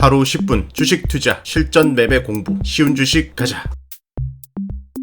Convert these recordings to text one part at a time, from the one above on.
하루 10분 주식 투자 실전 매매 공부 쉬운 주식 가자.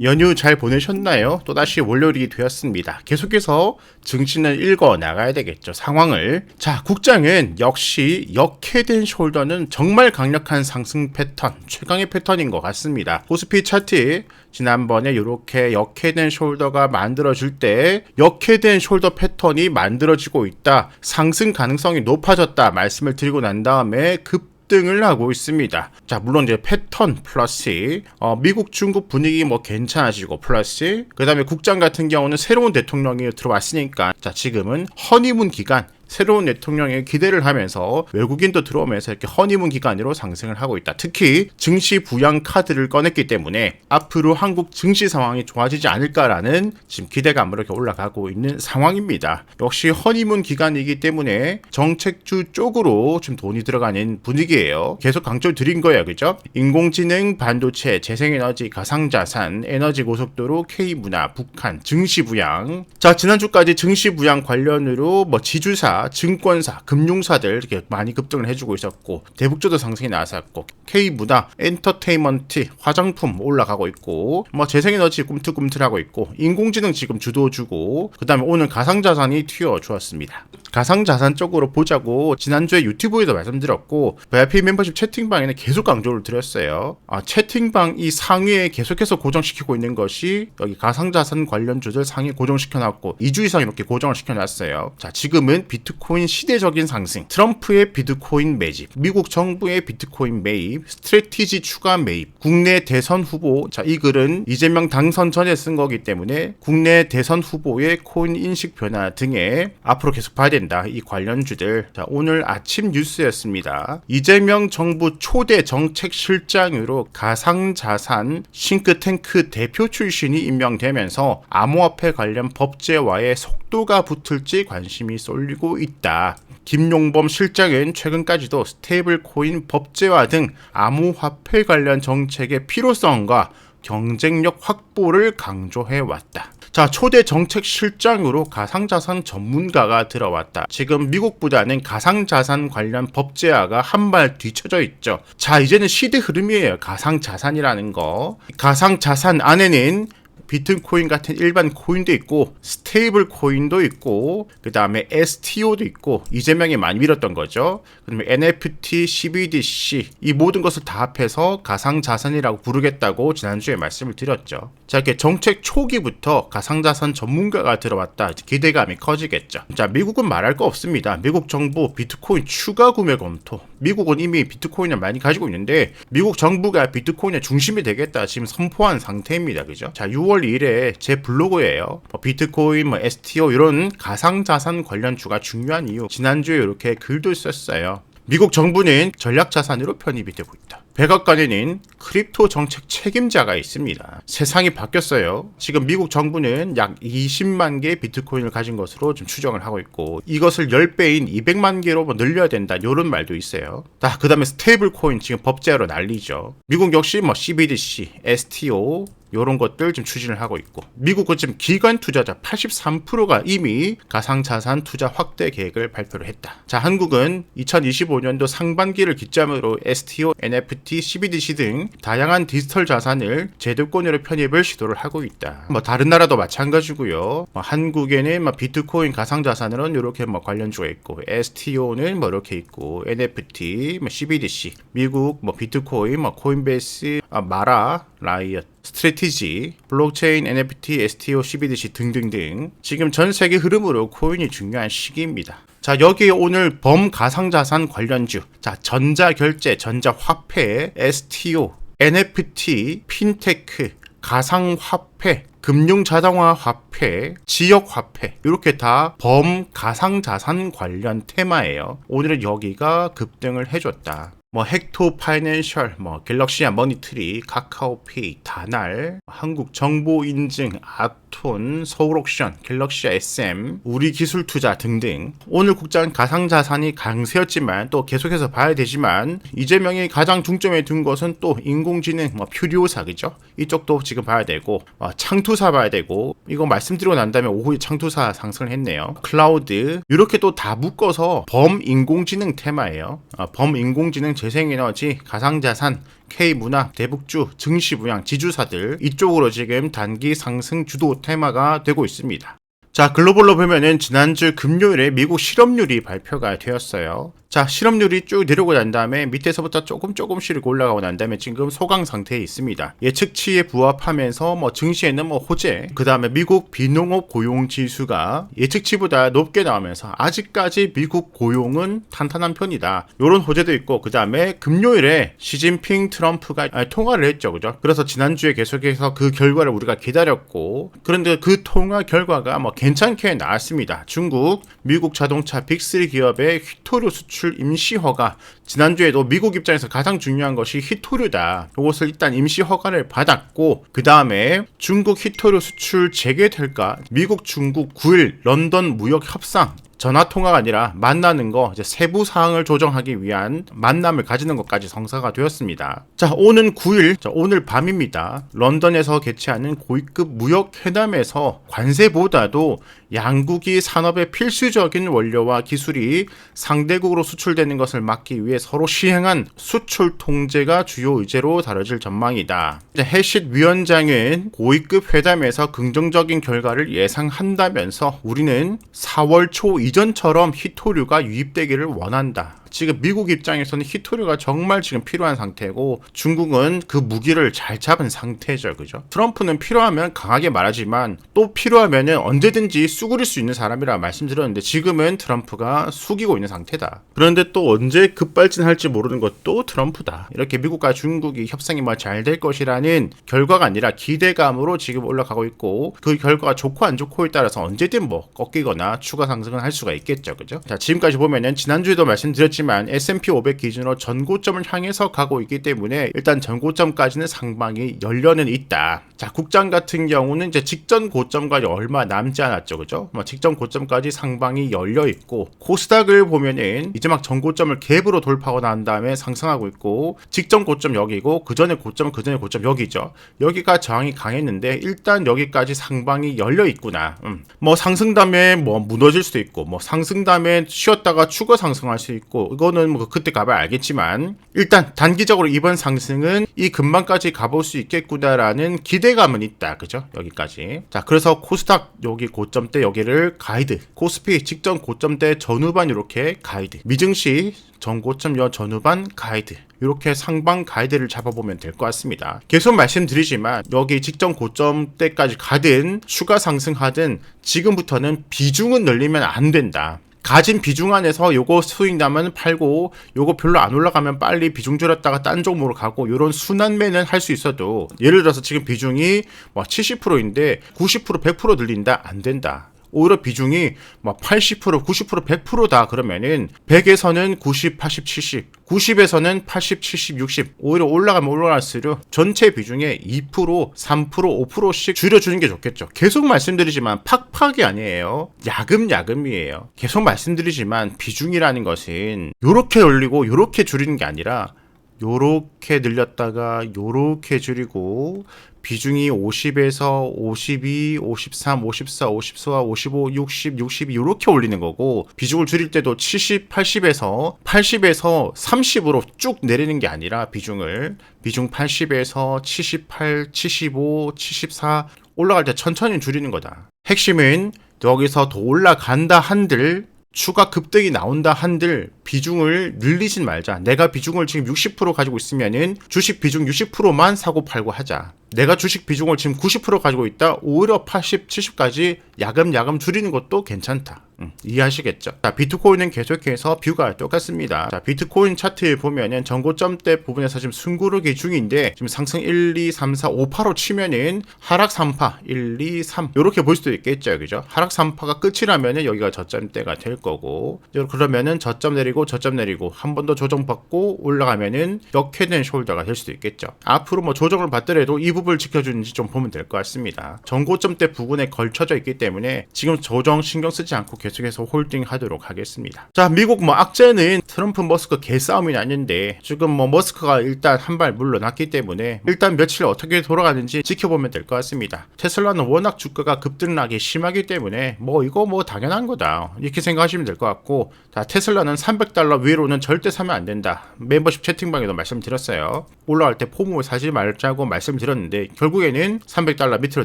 연휴 잘 보내셨나요? 또다시 월요일이 되었습니다. 계속해서 증시는 읽어 나가야 되겠죠. 상황을. 자, 국장은 역시 역해된 숄더는 정말 강력한 상승 패턴, 최강의 패턴인 것 같습니다. 코스피 차트 지난번에 이렇게 역해된 숄더가 만들어질 때 역해된 숄더 패턴이 만들어지고 있다. 상승 가능성이 높아졌다. 말씀을 드리고 난 다음에 급 등을 하고 있습니다. 자, 물론 이제 패턴 플러스 어, 미국 중국 분위기 뭐 괜찮아지고 플러스 그다음에 국장 같은 경우는 새로운 대통령이 들어왔으니까 자, 지금은 허니문 기간 새로운 대통령의 기대를 하면서 외국인도 들어오면서 이렇게 허니문 기간으로 상승을 하고 있다. 특히 증시 부양 카드를 꺼냈기 때문에 앞으로 한국 증시 상황이 좋아지지 않을까라는 지금 기대감으로 이렇게 올라가고 있는 상황입니다. 역시 허니문 기간이기 때문에 정책주 쪽으로 좀 돈이 들어가는 분위기예요. 계속 강조 드린 거예요. 그죠? 인공지능, 반도체, 재생에너지, 가상자산, 에너지 고속도로, K문화, 북한, 증시 부양. 자, 지난주까지 증시 부양 관련으로 뭐 지주사 증권사, 금융사들 이렇게 많이 급등을 해주고 있었고 대북주도 상승이 나왔었고 K문화, 엔터테인먼트, 화장품 올라가고 있고 뭐 재생에너지 꿈틀꿈틀하고 있고 인공지능 지금 주도주고 그 다음에 오늘 가상자산이 튀어주었습니다. 가상자산 쪽으로 보자고 지난주에 유튜브에도 말씀드렸고 VIP 멤버십 채팅방에는 계속 강조를 드렸어요. 아, 채팅방 이 상위에 계속해서 고정시키고 있는 것이 여기 가상자산 관련주들 상위에 고정시켜놨고 2주 이상 이렇게 고정을 시켜놨어요. 자 지금은 비트코인 시대적인 상승, 트럼프의 비트코인 매집, 미국 정부의 비트코인 매입, 스트레티지 추가 매입, 국내 대선 후보, 자, 이 글은 이재명 당선 전에 쓴 거기 때문에 국내 대선 후보의 코인 인식 변화 등에 앞으로 계속 봐야 된다. 이 관련 주들. 자, 오늘 아침 뉴스였습니다. 이재명 정부 초대 정책 실장으로 가상자산 싱크탱크 대표 출신이 임명되면서 암호화폐 관련 법제화에 속도가 붙을지 관심이 쏠리고 있다. 김용범 실장은 최근까지도 스테이블 코인 법제화 등 암호화폐 관련 정책의 필요성과 경쟁력 확보를 강조해 왔다. 자, 초대 정책 실장으로 가상자산 전문가가 들어왔다. 지금 미국보다는 가상자산 관련 법제화가 한 발 뒤쳐져 있죠. 자, 이제는 시대 흐름이에요. 가상자산이라는 거. 가상자산 안에는 비트코인 같은 일반 코인도 있고 스테이블 코인도 있고 그 다음에 STO도 있고 이재명이 많이 밀었던 거죠. 그다음에 NFT, CBDC 이 모든 것을 다 합해서 가상자산이라고 부르겠다고 지난주에 말씀을 드렸죠. 자 이렇게 정책 초기부터 가상자산 전문가가 들어왔다 기대감이 커지겠죠. 자 미국은 말할 거 없습니다. 미국 정부 비트코인 추가 구매 검토. 미국은 이미 비트코인을 많이 가지고 있는데 미국 정부가 비트코인의 중심이 되겠다 지금 선포한 상태입니다. 그죠? 자 6월 2일에 제 블로그예요. 뭐 비트코인, 뭐 STO 이런 가상자산 관련 주가 중요한 이유 지난주에 이렇게 글도 썼어요. 미국 정부는 전략 자산으로 편입이 되고 있다. 백악관에는 크립토 정책 책임자가 있습니다. 세상이 바뀌었어요. 지금 미국 정부는 약 20만 개의 비트코인을 가진 것으로 좀 추정을 하고 있고 이것을 10배인 200만 개로 뭐 늘려야 된다. 이런 말도 있어요. 자, 그다음에 스테이블 코인 지금 법제화로 난리죠. 미국 역시 뭐 CBDC, STO 이런 것들 좀 추진을 하고 있고 미국은 지금 기관 투자자 83%가 이미 가상자산 투자 확대 계획을 발표를 했다. 자, 한국은 2025년도 상반기를 기점으로 STO, NFT, CBDC 등 다양한 디지털 자산을 제도권으로 편입을 시도를 하고 있다. 뭐 다른 나라도 마찬가지고요. 뭐 한국에는 뭐 비트코인 가상자산으로는 이렇게 뭐 관련주가 있고 STO는 뭐 이렇게 있고 NFT, 뭐 CBDC, 미국 뭐 비트코인, 뭐 코인베이스, 아, 마라, 라이엇 스트레티지, 블록체인, NFT, STO, CBDC 등등등 지금 전 세계 흐름으로 코인이 중요한 시기입니다. 자, 여기에 오늘 범가상자산 관련주, 자, 전자결제, 전자화폐, STO, NFT, 핀테크, 가상화폐, 금융자동화 화폐, 지역 화폐 이렇게 다 범가상자산 관련 테마예요. 오늘은 여기가 급등을 해줬다. 뭐 헥토 파이낸셜, 뭐 갤럭시아 머니트리, 카카오페이, 다날, 한국 정보 인증, 아 톤, 서울옥션, 갤럭시아 SM, 우리 기술 투자 등등. 오늘 국장 가상 자산이 강세였지만 또 계속해서 봐야 되지만 이재명이 가장 중점에 둔 것은 또 인공지능, 뭐 퓨리오사 그죠? 이쪽도 지금 봐야 되고 어, 창투사 봐야 되고 이거 말씀드리고 난 다음에 오후에 창투사 상승을 했네요. 클라우드 이렇게 또 다 묶어서 범 인공지능 테마예요. 어, 범 인공지능 재생에너지, 가상자산, K문화, 대북주, 증시부양, 지주사들 이쪽으로 지금 단기 상승 주도 테마가 되고 있습니다. 자, 글로벌로 보면은 지난주 금요일에 미국 실업률이 발표가 되었어요. 자, 실업률이 쭉 내려오고 난 다음에 밑에서부터 조금 조금씩 올라가고 난 다음에 지금 소강 상태에 있습니다. 예측치에 부합하면서 뭐 증시에는 뭐 호재, 그 다음에 미국 비농업 고용 지수가 예측치보다 높게 나오면서 아직까지 미국 고용은 탄탄한 편이다. 요런 호재도 있고, 그 다음에 금요일에 시진핑 트럼프가 아, 통화를 했죠. 그죠? 그래서 지난주에 계속해서 그 결과를 우리가 기다렸고, 그런데 그 통화 결과가 뭐 괜찮게 나왔습니다. 중국, 미국 자동차 빅3 기업의 휘토류 수출 임시 허가 지난주에도 미국 입장에서 가장 중요한 것이 히토류다. 이것을 일단 임시 허가를 받았고 그 다음에 중국 히토류 수출 재개될까? 미국 중국 9일 런던 무역 협상 전화 통화가 아니라 만나는 거 세부 사항을 조정하기 위한 만남을 가지는 것까지 성사가 되었습니다. 자, 오는 9일, 자, 오늘 밤입니다. 런던에서 개최하는 고위급 무역 회담에서 관세보다도 양국이 산업의 필수적인 원료와 기술이 상대국으로 수출되는 것을 막기 위해 서로 시행한 수출 통제가 주요 의제로 다뤄질 전망이다. 해시 위원장은 고위급 회담에서 긍정적인 결과를 예상한다면서 우리는 4월 초 이전처럼 히토류가 유입되기를 원한다. 지금 미국 입장에서는 히토류가 정말 지금 필요한 상태고 중국은 그 무기를 잘 잡은 상태죠. 그죠? 트럼프는 필요하면 강하게 말하지만 또 필요하면은 언제든지 쑥그릴 수 있는 사람이라 말씀드렸는데 지금은 트럼프가 숙이고 있는 상태다. 그런데 또 언제 급발진할지 모르는 것도 트럼프다. 이렇게 미국과 중국이 협상이 뭐 잘 될 것이라는 결과가 아니라 기대감으로 지금 올라가고 있고 그 결과가 좋고 안 좋고에 따라서 언제든 뭐 꺾이거나 추가 상승을 할 수가 있겠죠. 그죠? 자, 지금까지 보면은 지난주에도 말씀드렸지 만 하지만 S&P 500 기준으로 전고점을 향해서 가고 있기 때문에 일단 전고점까지는 상방이 열려는 있다. 자, 국장 같은 경우는 이제 직전 고점까지 얼마 남지 않았죠. 그죠? 뭐 직전 고점까지 상방이 열려 있고 코스닥을 보면은 이제 막 전고점을 갭으로 돌파하고 난 다음에 상승하고 있고 직전 고점 여기고 그 전에 고점 그 전에 고점 여기죠. 여기가 저항이 강했는데 일단 여기까지 상방이 열려 있구나. 음. 뭐 상승 다음에 뭐 무너질 수도 있고 뭐 상승 다음에 쉬었다가 추가 상승할 수 있고 이거는 뭐 그때 가봐야 알겠지만 일단 단기적으로 이번 상승은 이 근방까지 가볼 수 있겠구나라는 기대 감은 있다. 그죠? 여기까지. 자, 그래서 코스닥 여기 고점대 여기를 가이드. 코스피 직전 고점대 전후반 이렇게 가이드. 미증시 전고점 여 전후반 가이드. 이렇게 상방 가이드를 잡아보면 될 것 같습니다. 계속 말씀드리지만 여기 직전 고점 때까지 가든 추가 상승하든 지금부터는 비중은 늘리면 안 된다. 가진 비중 안에서 요거 수익 나면 팔고 요거 별로 안 올라가면 빨리 비중 줄였다가 딴 종목으로 가고 요런 순환매는 할 수 있어도 예를 들어서 지금 비중이 뭐 70%인데 90% 100% 늘린다 안 된다. 오히려 비중이 뭐 80%, 90%, 100%다 그러면은 100에서는 90, 80, 70, 90에서는 80, 70, 60 오히려 올라가면 올라갈수록 전체 비중의 2%, 3%, 5%씩 줄여주는 게 좋겠죠. 계속 말씀드리지만 팍팍이 아니에요. 야금야금이에요. 계속 말씀드리지만 비중이라는 것은 요렇게 올리고 요렇게 줄이는 게 아니라 요렇게 늘렸다가 요렇게 줄이고 비중이 50에서 52, 53, 54, 54, 55, 60, 62 이렇게 올리는 거고 비중을 줄일 때도 70, 80에서 80에서 30으로 쭉 내리는 게 아니라 비중을 비중 80에서 78, 75, 74 올라갈 때 천천히 줄이는 거다. 핵심은 여기서 더 올라간다 한들 추가 급등이 나온다 한들 비중을 늘리진 말자. 내가 비중을 지금 60% 가지고 있으면은 주식 비중 60%만 사고 팔고 하자. 내가 주식 비중을 지금 90% 가지고 있다. 오히려 80, 70까지 야금야금 줄이는 것도 괜찮다. 음, 이해하시겠죠? 자, 비트코인은 계속해서 뷰가 똑같습니다. 자, 비트코인 차트 보면은 전고점대 부분에서 지금 숨고르기 중인데 지금 상승 1, 2, 3, 4, 5, 8로 치면은 하락 3파 1, 2, 3 이렇게 볼 수도 있겠죠, 그죠? 하락 3파가 끝이라면은 여기가 저점대가 될 거고 그러면은 저점 내리고 저점 내리고 한 번 더 조정받고 올라가면은 역회된 숄더가 될 수도 있겠죠. 앞으로 뭐 조정을 받더라도 이 부분을 지켜주는지 좀 보면 될 것 같습니다. 전고점대 부분에 걸쳐져 있기 때문에 지금 조정 신경 쓰지 않고 계속해서 홀딩 하도록 하겠습니다. 자, 미국 뭐 악재는 트럼프 머스크 개싸움이 났는데 지금 뭐 머스크가 일단 한 발 물러났기 때문에 일단 며칠 어떻게 돌아가는지 지켜보면 될 것 같습니다. 테슬라는 워낙 주가가 급등락이 심하기 때문에 뭐 이거 뭐 당연한 거다. 이렇게 생각하시면 될 것 같고 자, 테슬라는 300 300달러 위로는 절대 사면 안 된다. 멤버십 채팅방에도 말씀드렸어요. 올라갈 때 폼을 사지 말자고 말씀드렸는데 결국에는 300달러 밑으로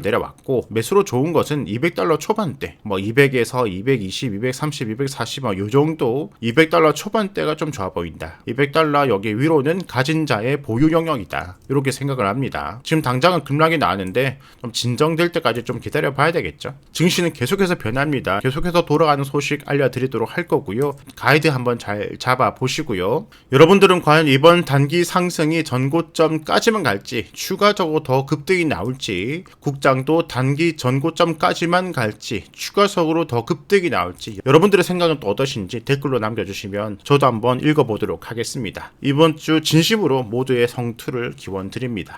내려왔고 매수로 좋은 것은 200달러 초반대 뭐 200에서 220, 230, 240 뭐 요 정도 200달러 초반대가 좀 좋아 보인다. 200달러 여기 위로는 가진 자의 보유 영역이다. 이렇게 생각을 합니다. 지금 당장은 급락이 나왔는데 좀 진정될 때까지 좀 기다려 봐야 되겠죠. 증시는 계속해서 변합니다. 계속해서 돌아가는 소식 알려드리도록 할 거고요. 가이드 한번 잘 잡아 보시고요. 여러분들은 과연 이번 단기 상승이 전고점까지만 갈지 추가적으로 더 급등이 나올지 국장도 단기 전고점까지만 갈지 추가적으로 더 급등이 나올지 여러분들의 생각은 또 어떠신지 댓글로 남겨주시면 저도 한번 읽어보도록 하겠습니다. 이번 주 진심으로 모두의 성투를 기원 드립니다.